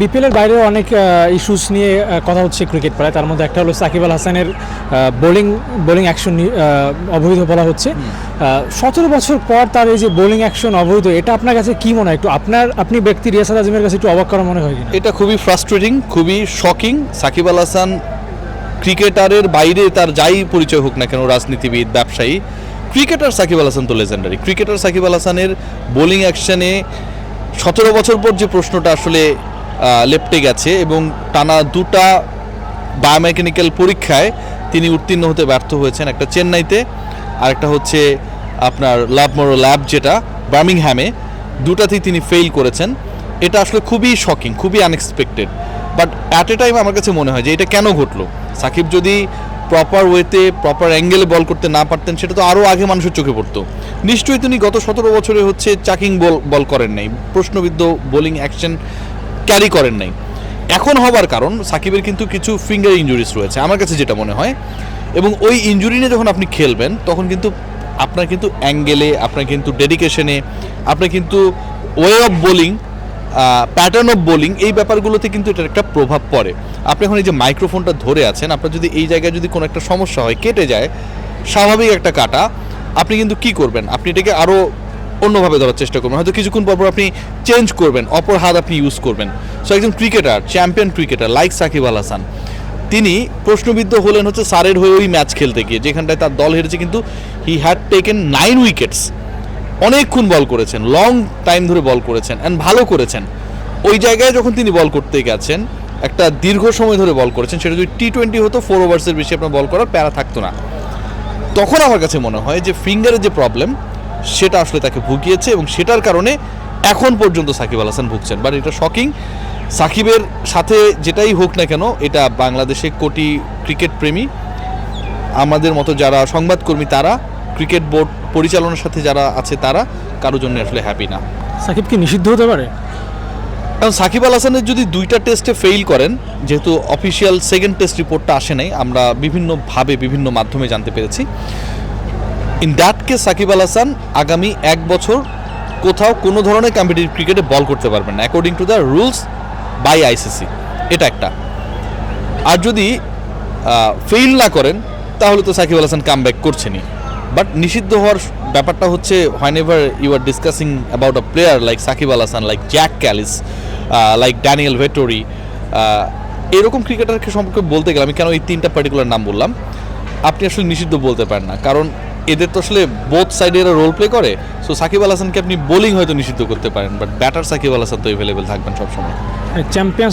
BPL এর বাইরেও অনেক ইস্যুস নিয়ে কথা হচ্ছে ক্রিকেট পাড়ায়। তার মধ্যে একটা হলো সাকিব আল হাসানের বোলিং বোলিং অ্যাকশন অবৈধ বলা হচ্ছে। সতেরো বছর পর তার এই যে বোলিং অ্যাকশন অবৈধ এটা আপনার কাছে কি মনে হয়? একটু আপনার আপনি ব্যক্তি রিয়াসাদ আজমের কাছে একটু অবাক করা মনে হয় এটা খুবই ফ্রাস্ট্রেটিং খুবই শকিং সাকিব আল হাসান ক্রিকেটারের বাইরে তার যাই পরিচয় হোক না কেন রাজনীতিবিদ ব্যবসায়ী ক্রিকেটার সাকিব আল হাসান তো লেজেন্ডারি ক্রিকেটার সাকিব আল হাসানের বোলিং অ্যাকশনে সতেরো বছর পর যে প্রশ্নটা আসলে লেপটে গেছে এবং টানা দুটা বায়োমেকানিক্যাল পরীক্ষায় তিনি উত্তীর্ণ হতে ব্যর্থ হয়েছেন একটা চেন্নাইতে আর একটা হচ্ছে আপনার লাভমোরো ল্যাব যেটা বার্মিংহ্যামে দুটাতেই তিনি ফেল করেছেন। এটা আসলে খুবই শকিং খুবই unexpected but at a time আমার কাছে মনে হয় যে এটা কেন ঘটলো? সাকিব যদি প্রপার ওয়েতে প্রপার অ্যাঙ্গেলে বল করতে না পারতেন, সেটা তো আরও আগে মানুষের চোখে পড়তো। নিশ্চয়ই তিনি গত সতেরো বছরে হচ্ছে চাকিং বল বল করেন নাই। প্রশ্নবিদ্ধ বোলিং অ্যাকশন ক্যারি করেন নাই। এখন হবার কারণ সাকিবের কিন্তু কিছু ফিঙ্গার ইঞ্জুরিস রয়েছে, আমার কাছে যেটা মনে হয়। এবং ওই ইঞ্জুরি নিয়ে যখন আপনি খেলবেন, তখন কিন্তু আপনার কিন্তু অ্যাঙ্গেলে আপনার কিন্তু ডেডিকেশনে আপনার কিন্তু way of bowling pattern of bowling এই ব্যাপারগুলোতে কিন্তু এটার একটা প্রভাব পড়ে। আপনি এখন এই যে মাইক্রোফোনটা ধরে আছেন, আপনার যদি এই জায়গায় যদি কোনো একটা সমস্যা হয়, কেটে যায়, স্বাভাবিক একটা কাটা, আপনি কিন্তু কি করবেন? আপনি এটাকে আরও অন্যভাবে ধরার চেষ্টা করবেন। হয়তো কিছুক্ষণ পর পর আপনি চেঞ্জ করবেন অপর হাত আপনি ইউজ করবেন। সো একজন cricketer champion cricketer like Shakib Al Hasan, তিনি প্রশ্নবিদ্ধ হলেন হচ্ছে সারের হয়ে ওই ম্যাচ খেলতে গিয়ে, যেখানটায় তার দল হেরেছে, কিন্তু he had taken nine wickets অনেকক্ষণ বল করেছেন লং টাইম ধরে বল করেছেন অ্যান্ড ভালো করেছেন। ওই জায়গায় যখন তিনি বল করতে গেছেন, একটা দীর্ঘ সময় ধরে বল করেছেন, সেটা যদি টি টোয়েন্টি হতো ফোর ওভার্সের বেশি আপনার বল করার প্যারা থাকতো না। তখন আমার কাছে মনে হয় যে ফিঙ্গারের যে প্রবলেম সেটা আসলে তাকে ভুগিয়েছে এবং সেটার কারণে এখন পর্যন্ত সাকিব আল হাসান ভুগছেন। বাট এটা শকিং সাকিবের সাথে যেটাই হোক না কেন এটা বাংলাদেশে কোটি ক্রিকেট প্রেমী আমাদের মতো যারা সংবাদকর্মী তারা ক্রিকেট বোর্ড পরিচালনার সাথে যারা আছে তারা কারোর জন্য আসলে হ্যাপি না। সাকিব কি নিষিদ্ধ হতে পারে? কারণ সাকিব আল হাসানের যদি দুইটা টেস্টে ফেইল করেন যেহেতু অফিসিয়াল সেকেন্ড টেস্ট রিপোর্টটা আসে নাই আমরা বিভিন্নভাবে বিভিন্ন মাধ্যমে জানতে পেরেছি। In that case Shakib Al Hasan আগামী এক বছর কোথাও কোনো ধরনের কম্পিটিটিভ ক্রিকেটে বল করতে পারবেন না according to the rules by ICC এটা একটা। আর যদি ফেইল না করেন, তাহলে তো সাকিব আল হাসান কাম ব্যাক করছেনই। বাট নিষিদ্ধ হওয়ার ব্যাপারটা হচ্ছে whenever you are discussing about a player like Shakib Al Hasan like Jacques Kallis like Daniel Vettori এরকম ক্রিকেটারকে সম্পর্কে বলতে গেলে আমি কেন এই তিনটা পার্টিকুলার নাম বললাম? আপনি আসলে নিষিদ্ধ বলতে পারেন না। কারণ এদের তো আসলে বোথ সাইডে এরা রোল প্লে করে। সো সাকিব আল হাসানকে আপনি বোলিং হয়তো নিষিদ্ধ করতে পারেন বাট ব্যাটার সাকিব আল হাসান তো এভেলেবেল থাকবেন সবসময়। চ্যাম্পিয়ন্স